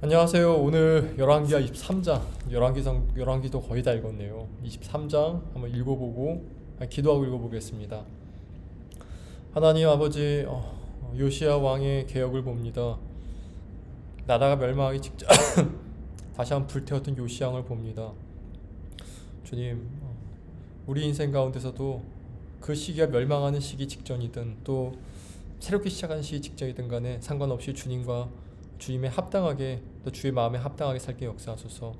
안녕하세요. 오늘 열왕기하 23장, 열왕기상 열왕기도 거의 다 읽었네요. 23장 한번 읽어보고 아니, 기도하고 읽어보겠습니다. 하나님 아버지 어, 요시야 왕의 개혁을 봅니다. 나라가 멸망하기 직전 다시 한번 불태웠던 요시야 왕을 봅니다. 주님, 어, 우리 인생 가운데서도 그 시기가 멸망하는 시기 직전이든 또 새롭게 시작하는 시기 직전이든 간에 상관없이 주님과 주님의 합당하게 또 주의 마음에 합당하게 살게 역사하소서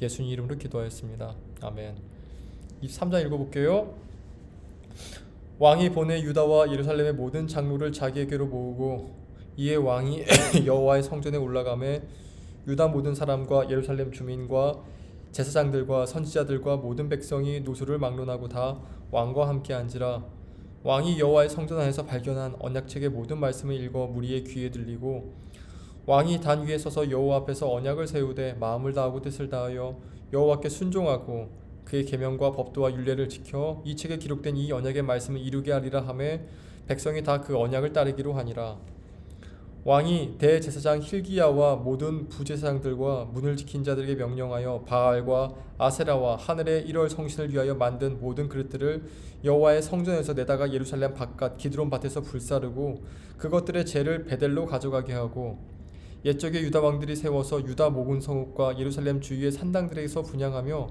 예수님 이름으로 기도하였습니다. 아멘 23장 읽어볼게요. 왕이 보내 유다와 예루살렘의 모든 장로를 자기에게로 모으고 이에 왕이 여호와의 성전에 올라가매 유다 모든 사람과 예루살렘 주민과 제사장들과 선지자들과 모든 백성이 노소를 막론하고 다 왕과 함께 앉으라 왕이 여호와의 성전 안에서 발견한 언약책의 모든 말씀을 읽어 무리의 귀에 들리고 왕이 단 위에 서서 여호와 앞에서 언약을 세우되 마음을 다하고 뜻을 다하여 여호와께 순종하고 그의 계명과 법도와 율례를 지켜 이 책에 기록된 이 언약의 말씀을 이루게 하리라 하매 백성이 다 그 언약을 따르기로 하니라. 왕이 대제사장 힐기야와 모든 부제사장들과 문을 지킨 자들에게 명령하여 바알과 아세라와 하늘의 1월 성신을 위하여 만든 모든 그릇들을 여호와의 성전에서 내다가 예루살렘 바깥 기드론 밭에서 불사르고 그것들의 재를 베델로 가져가게 하고 옛적에 유다 왕들이 세워서 유다 모근 성읍과 예루살렘 주위의 산당들에서 분양하며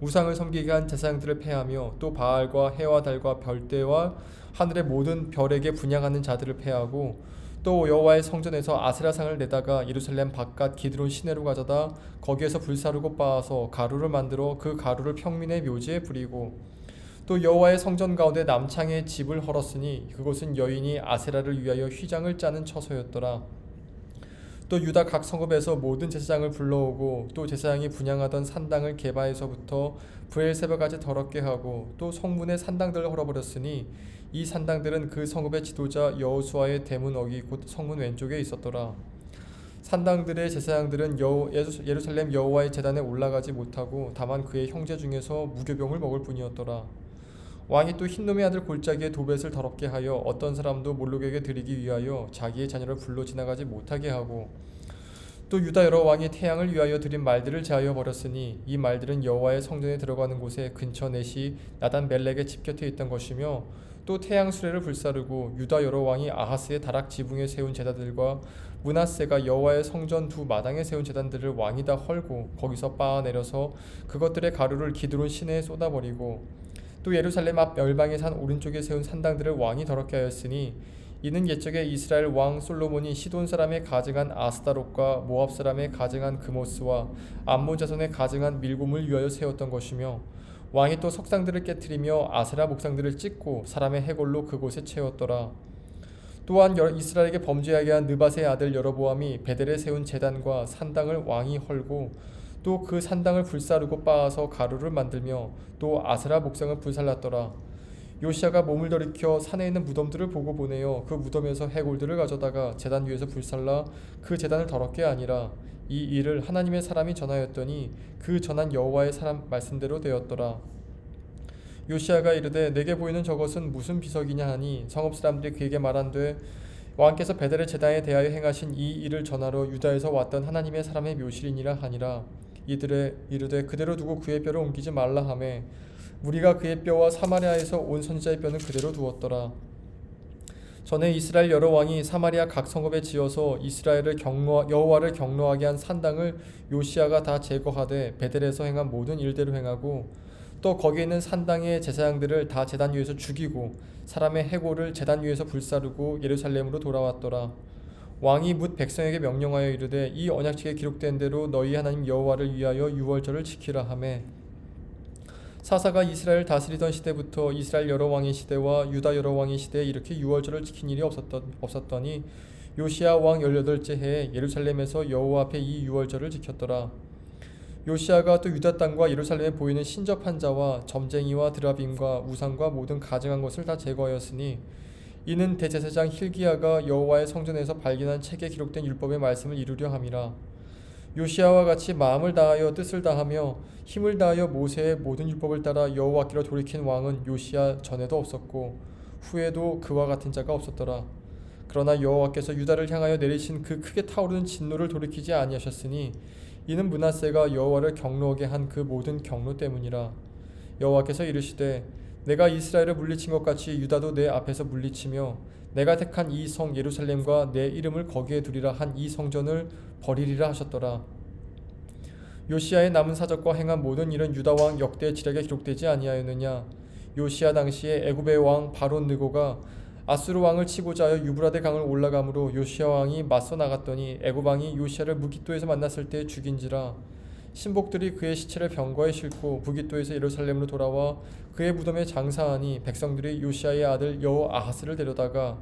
우상을 섬기게 한 제사장들을 패하며 또 바알과 해와 달과 별대와 하늘의 모든 별에게 분양하는 자들을 패하고 또 여호와의 성전에서 아세라상을 내다가 예루살렘 바깥 기드론 시내로 가져다 거기에서 불사르고 빻아서 가루를 만들어 그 가루를 평민의 묘지에 부리고 또 여호와의 성전 가운데 남창에 집을 헐었으니 그곳은 여인이 아세라를 위하여 휘장을 짜는 처소였더라. 또 유다 각 성읍에서 모든 제사장을 불러오고 또 제사장이 분양하던 산당을 개바에서부터 부엘세바까지 더럽게 하고 또 성문의 산당들을 헐어버렸으니 이 산당들은 그 성읍의 지도자 여호수아의 대문 어기 곧 성문 왼쪽에 있었더라. 산당들의 제사장들은 여호, 예루살렘 여호와의 제단에 올라가지 못하고 다만 그의 형제 중에서 무교병을 먹을 뿐이었더라. 왕이 또 흰놈의 아들 골짜기에 도벳을 더럽게 하여 어떤 사람도 몰록에게 드리기 위하여 자기의 자녀를 불러 지나가지 못하게 하고 또 유다 여러 왕이 태양을 위하여 드린 말들을 제하여 버렸으니 이 말들은 여호와의 성전에 들어가는 곳에 근처 넷이 나단 멜렉의 집 곁에 있던 것이며 또 태양 수레를 불사르고 유다 여러 왕이 아하스의 다락 지붕에 세운 제단들과 문하세가 여호와의 성전 두 마당에 세운 제단들을 왕이 다 헐고 거기서 빻아 내려서 그것들의 가루를 기드론 시내에 쏟아버리고 또 예루살렘 앞 열방의 산 오른쪽에 세운 산당들을 왕이 더럽게 하였으니 이는 옛적에 이스라엘 왕 솔로몬이 시돈 사람의 가증한 아스타롯과 모압 사람의 가증한 그모스와 암몬 자손의 가증한 밀곰을 위하여 세웠던 것이며 왕이 또 석상들을 깨뜨리며 아세라 목상들을 찢고 사람의 해골로 그곳에 채웠더라. 또한 이스라엘에게 범죄하게 한 느바의 아들 여로보암이 베델에 세운 제단과 산당을 왕이 헐고 또 그 산당을 불사르고 빻아서 가루를 만들며 또 아스라 목상을 불살랐더라. 요시아가 몸을 돌이켜 산에 있는 무덤들을 보고 보내어 그 무덤에서 해골들을 가져다가 제단 위에서 불살라 그 제단을 더럽게 아니라 이 일을 하나님의 사람이 전하였더니 그 전한 여호와의 사람 말씀대로 되었더라. 요시아가 이르되 내게 보이는 저것은 무슨 비석이냐 하니 성읍 사람들이 그에게 말한되 왕께서 베델의 제단에 대하여 행하신 이 일을 전하러 유다에서 왔던 하나님의 사람의 묘실이니라 하니라. 이들의 이르되 그대로 두고 그의 뼈를 옮기지 말라 하매 우리가 그의 뼈와 사마리아에서 온 선지자의 뼈는 그대로 두었더라. 전에 이스라엘 여러 왕이 사마리아 각 성읍에 지어서 이스라엘을 경로 여호와를 경로하게 한 산당을 요시아가 다 제거하되 베델에서 행한 모든 일대로 행하고 또 거기 있는 산당의 제사장들을 다 제단 위에서 죽이고 사람의 해골을 제단 위에서 불사르고 예루살렘으로 돌아왔더라. 왕이 묻 백성에게 명령하여 이르되 이 언약책에 기록된 대로 너희 하나님 여호와를 위하여 유월절을 지키라 하매 사사가 이스라엘 다스리던 시대부터 이스라엘 여러 왕의 시대와 유다 여러 왕의 시대에 이렇게 유월절을 지킨 일이 없었던, 없었더니 요시아 왕 열여덟째 해에 예루살렘에서 여호와 앞에 이 유월절을 지켰더라. 요시아가 또 유다 땅과 예루살렘에 보이는 신접한 자와 점쟁이와 드라빔과 우상과 모든 가증한 것을 다 제거하였으니 이는 대제사장 힐기야가 여호와의 성전에서 발견한 책에 기록된 율법의 말씀을 이루려 함이라. 요시아와 같이 마음을 다하여 뜻을 다하며 힘을 다하여 모세의 모든 율법을 따라 여호와께로 돌이킨 왕은 요시아 전에도 없었고 후에도 그와 같은 자가 없었더라. 그러나 여호와께서 유다를 향하여 내리신 그 크게 타오르는 진노를 돌이키지 아니하셨으니 이는 문하세가 여호와를 경노하게 한 그 모든 경노 때문이라 여호와께서 이르시되 내가 이스라엘을 물리친 것 같이 유다도 내 앞에서 물리치며 내가 택한 이 성 예루살렘과 내 이름을 거기에 두리라 한 이 성전을 버리리라 하셨더라. 요시아의 남은 사적과 행한 모든 일은 유다 왕 역대 지략에 기록되지 아니하였느냐? 요시아 당시에 애굽의 왕 바론 느고가 아수르 왕을 치고자 하여 유브라데 강을 올라가므로 요시아 왕이 맞서 나갔더니 애굽 왕이 요시아를 무기토에서 만났을 때 죽인지라 신복들이 그의 시체를 병거에 싣고 무기토에서 예루살렘으로 돌아와 그의 무덤에 장사하니 백성들이 요시아의 아들 여호 아하스를 데려다가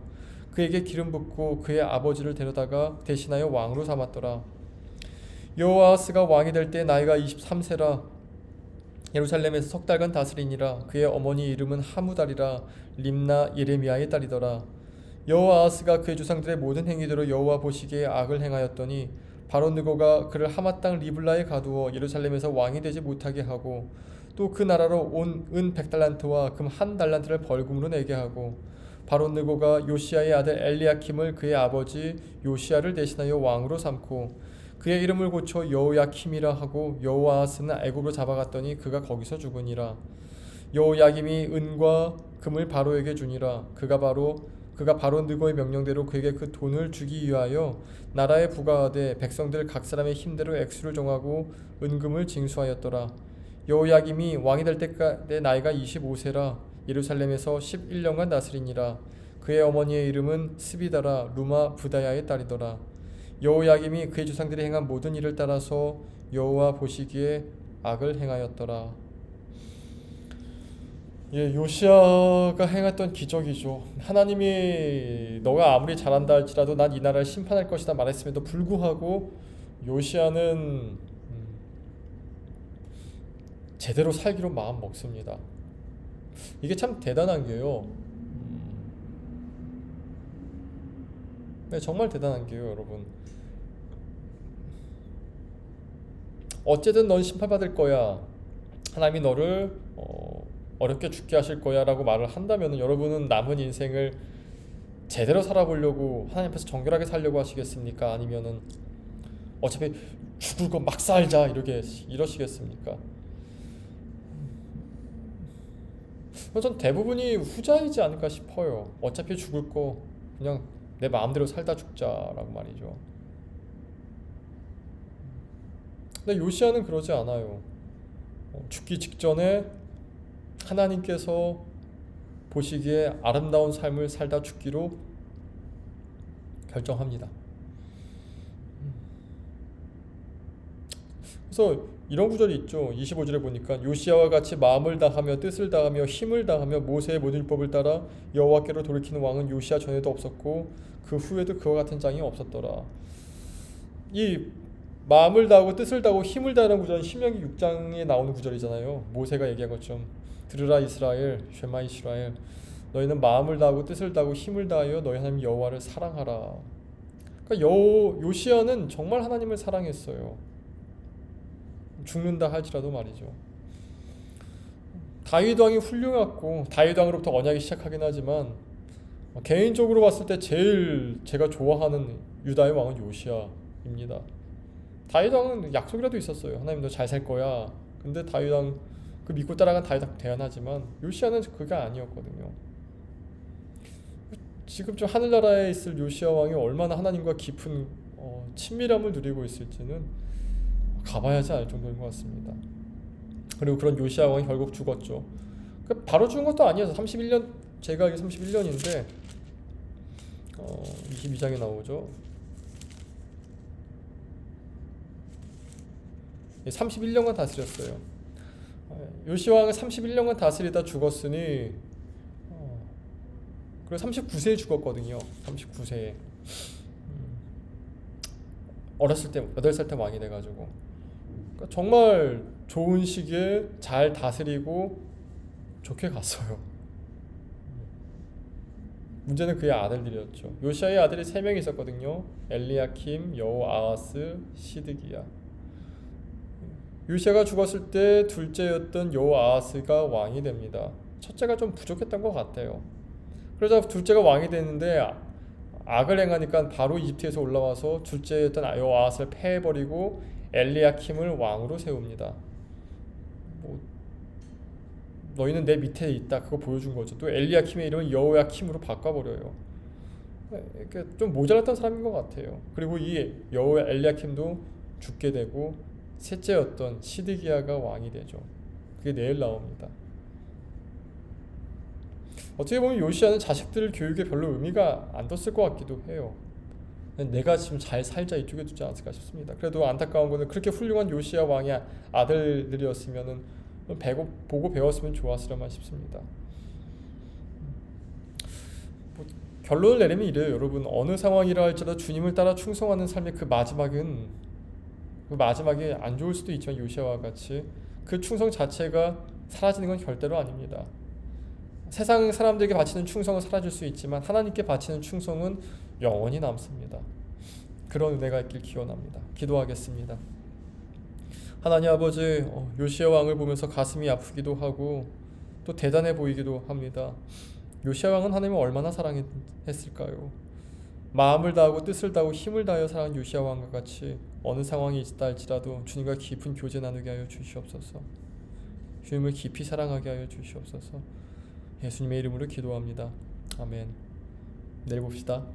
그에게 기름 붓고 그의 아버지를 데려다가 대신하여 왕으로 삼았더라. 여호아하스가 왕이 될 때 나이가 23세라. 예루살렘에서 석 달간 다스리니라. 그의 어머니 이름은 하무달이라. 림나 예레미야의 딸이더라. 여호아하스가 그의 조상들의 모든 행위대로 여호와 보시기에 악을 행하였더니 바로 느고가 그를 하맛 땅 리블라에 가두어 예루살렘에서 왕이 되지 못하게 하고 또 그 나라로 온 은 백달란트와 금 한 달란트를 벌금으로 내게 하고 바로 느고가 요시아의 아들 엘리야킴을 그의 아버지 요시아를 대신하여 왕으로 삼고 그의 이름을 고쳐 여호야킴이라 하고 여호아하스는 애굽으로 잡아갔더니 그가 거기서 죽으니라. 여호야김이 은과 금을 바로에게 주니라. 그가 바로 그가 바로 느고의 명령대로 그에게 그 돈을 주기 위하여 나라에 부과하되 백성들 각 사람의 힘대로 액수를 정하고 은금을 징수하였더라. 여호야김이 왕이 될 때까지 나이가 25세라. 예루살렘에서 11년간 다스리니라. 그의 어머니의 이름은 스비다라 루마 부다야의 딸이더라. 여호야김이 그의 조상들이 행한 모든 일을 따라서 여호와 보시기에 악을 행하였더라. 예, 요시아가 행했던 기적이죠. 하나님이 너가 아무리 잘한다 할지라도 난 이 나라를 심판할 것이다 말했음에도 불구하고 요시아는 음, 제대로 살기로 마음 먹습니다. 이게 참 대단한 게요. 음, 네, 정말 대단한 게요, 여러분. 어쨌든 넌 심판받을 거야. 하나님이 너를 어, 어렵게 죽게 하실 거야 라고 말을 한다면 여러분은 남은 인생을 제대로 살아보려고 하나님 앞에서 정결하게 살려고 하시겠습니까? 아니면은 어차피 죽을 거 막 살자 이렇게 이러시겠습니까? 전 대부분이 후자이지 않을까 싶어요. 어차피 죽을 거 그냥 내 마음대로 살다 죽자라고 말이죠. 근데 요시아는 그러지 않아요. 어, 죽기 직전에 하나님께서 보시기에 아름다운 삶을 살다 죽기로 결정합니다. 그래서 이런 구절이 있죠. 25절에 보니까 요시아와 같이 마음을 다하며 뜻을 다하며 힘을 다하며 모세의 모든 율법을 따라 여호와께로 돌이키는 왕은 요시아 전에도 없었고 그 후에도 그와 같은 장이 없었더라. 이 마음을 다하고 뜻을 다하고 힘을 다하는 구절은 신명기 6장에 나오는 구절이잖아요. 모세가 얘기한 것처럼 들으라 이스라엘, 쉐마 이스라엘, 너희는 마음을 다하고 뜻을 다하고 힘을 다하여 너희 하나님 여호와를 사랑하라. 그러니까 여 요시아는 정말 하나님을 사랑했어요. 죽는다 할지라도 말이죠. 다윗 왕이 훌륭했고 다윗 왕으로부터 언약이 시작하긴 하지만 개인적으로 봤을 때 제일 제가 좋아하는 유다의 왕은 요시아입니다. 다윗 왕은 약속이라도 있었어요. 하나님 너 잘 살 거야. 근데 다윗 왕 그 믿고 따라간 다윗 왕 대안하지만 요시아는 그게 아니었거든요. 지금 좀 하늘나라에 있을 요시아 왕이 얼마나 하나님과 깊은 어, 친밀함을 누리고 있을지는 가봐야지 알 정도인 것 같습니다. 그리고 그런 요시아 왕이 결국 죽었죠. 그 바로 죽은 것도 아니어서 31년 제가 알기 31년인데 어, 22장에 나오죠. 31년간 다스렸어요. 요시 왕은 31년간 다스리다 죽었으니 어, 그리고 39세에 죽었거든요. 39세에 음, 어렸을 때 8살 때 왕이 돼가지고 그러니까 정말 좋은 시기에 잘 다스리고 좋게 갔어요. 문제는 그의 아들들이었죠. 요시아의 아들이 세 명이 있었거든요. 엘리야킴, 여호아하스, 시드기야. 요시아가 죽었을 때 둘째였던 여호아하스가 왕이 됩니다. 첫째가 좀 부족했던 것 같아요. 그러자 둘째가 왕이 되는데 악을 행하니까 바로 이집트에서 올라와서 둘째였던 여호아스를 패해버리고 엘리야킴을 왕으로 세웁니다. 뭐 너희는 내 밑에 있다 그거 보여준 거죠. 또 엘리야킴의 이름을 여호야킴으로 바꿔버려요. 좀 모자랐던 사람인 것 같아요. 그리고 이 여호 엘리야킴도 죽게 되고 셋째였던 시드기야가 왕이 되죠. 그게 내일 나옵니다. 어떻게 보면 요시아는 자식들 교육에 별로 의미가 안 뒀을 것 같기도 해요. 내가 지금 잘 살자 이쪽에 두지 않았을까 싶습니다. 그래도 안타까운 거는 그렇게 훌륭한 요시아 왕의 아들들이었으면은 배고, 보고 배웠으면 좋았으려만 싶습니다. 뭐 결론을 내리면 이래요, 여러분. 어느 상황이라 할지라도 주님을 따라 충성하는 삶의 그 마지막은 그 마지막에 안 좋을 수도 있지만 요시아와 같이 그 충성 자체가 사라지는 건 절대로 아닙니다. 세상 사람들에게 바치는 충성은 사라질 수 있지만 하나님께 바치는 충성은 영원히 남습니다. 그런 은혜가 있길 기원합니다. 기도하겠습니다. 하나님 아버지 어, 요시아 왕을 보면서 가슴이 아프기도 하고 또 대단해 보이기도 합니다. 요시아 왕은 하나님을 얼마나 사랑했을까요? 마음을 다하고 뜻을 다하고 힘을 다하여 사랑한 요시아 왕과 같이 어느 상황이 있다 할지라도 주님과 깊은 교제 나누게 하여 주시옵소서. 주님을 깊이 사랑하게 하여 주시옵소서. 예수님의 이름으로 기도합니다. 아멘. 내일 봅시다.